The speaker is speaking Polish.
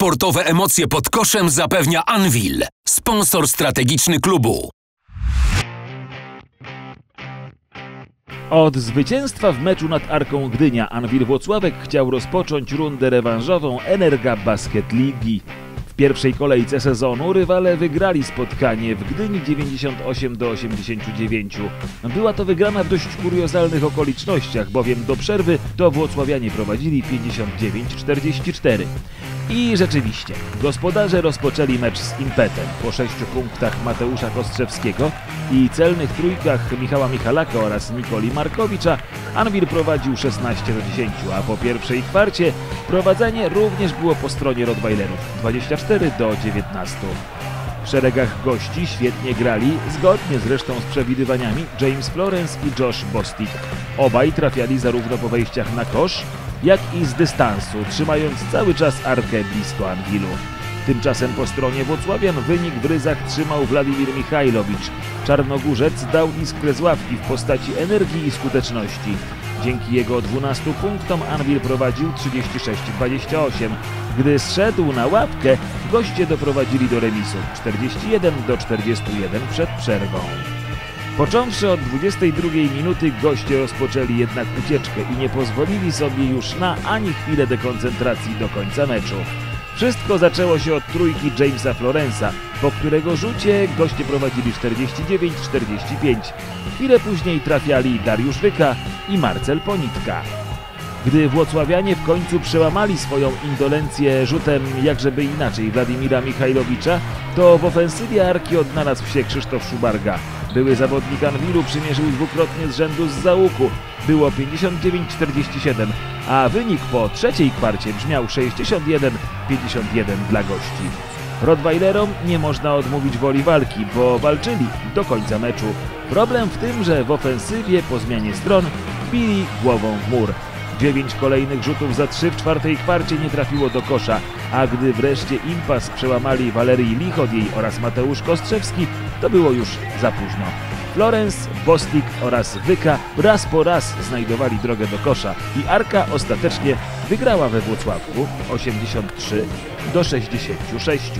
Sportowe emocje pod koszem zapewnia Anvil, sponsor strategiczny klubu. Od zwycięstwa w meczu nad Arką Gdynia Anwil Włocławek chciał rozpocząć rundę rewanżową Energa Basket Ligi. W pierwszej kolejce sezonu rywale wygrali spotkanie w Gdyni 98 do 89. Była to wygrana w dość kuriozalnych okolicznościach, bowiem do przerwy to Włocławianie prowadzili 59-44. I rzeczywiście, gospodarze rozpoczęli mecz z impetem. Po sześciu punktach Mateusza Kostrzewskiego i celnych trójkach Michała Michalaka oraz Nikoli Markowicza Anwil prowadził 16 do 10, a po pierwszej kwarcie prowadzenie również było po stronie Rottweilerów 24 do 19. W szeregach gości świetnie grali, zgodnie zresztą z przewidywaniami, James Florence i Josh Bostic. Obaj trafiali zarówno po wejściach na kosz, jak i z dystansu, trzymając cały czas arkę blisko Anwilu. Tymczasem po stronie Włocławian wynik w ryzach trzymał Władimir Michajlowicz. Czarnogórzec dał iskrę z ławki w postaci energii i skuteczności. Dzięki jego 12 punktom Anwil prowadził 36-28. Gdy zszedł na ławkę, goście doprowadzili do remisu 41 do 41 przed przerwą. Począwszy od 22 minuty goście rozpoczęli jednak ucieczkę i nie pozwolili sobie już na ani chwilę dekoncentracji do końca meczu. Wszystko zaczęło się od trójki Jamesa Florensa, po którego rzucie goście prowadzili 49-45. Chwilę później trafiali Dariusz Wyka i Marcel Ponitka. Gdy Włocławianie w końcu przełamali swoją indolencję rzutem jakżeby inaczej Władimira Michajlowicza, to w ofensywie Arki odnalazł się Krzysztof Szubarga. Były zawodnik Anwilu przymierzył dwukrotnie z rzędu z załuku. Było 59-47, a wynik po trzeciej kwarcie brzmiał 61-51 dla gości. Rottweilerom nie można odmówić woli walki, bo walczyli do końca meczu. Problem w tym, że w ofensywie po zmianie stron bili głową w mur. Dziewięć kolejnych rzutów za trzy w czwartej kwarcie nie trafiło do kosza, a gdy wreszcie impas przełamali Walerii Lichodiej oraz Mateusz Kostrzewski, to było już za późno. Florence, Bostik oraz Wyka raz po raz znajdowali drogę do kosza i Arka ostatecznie wygrała we Włocławku 83 do 66.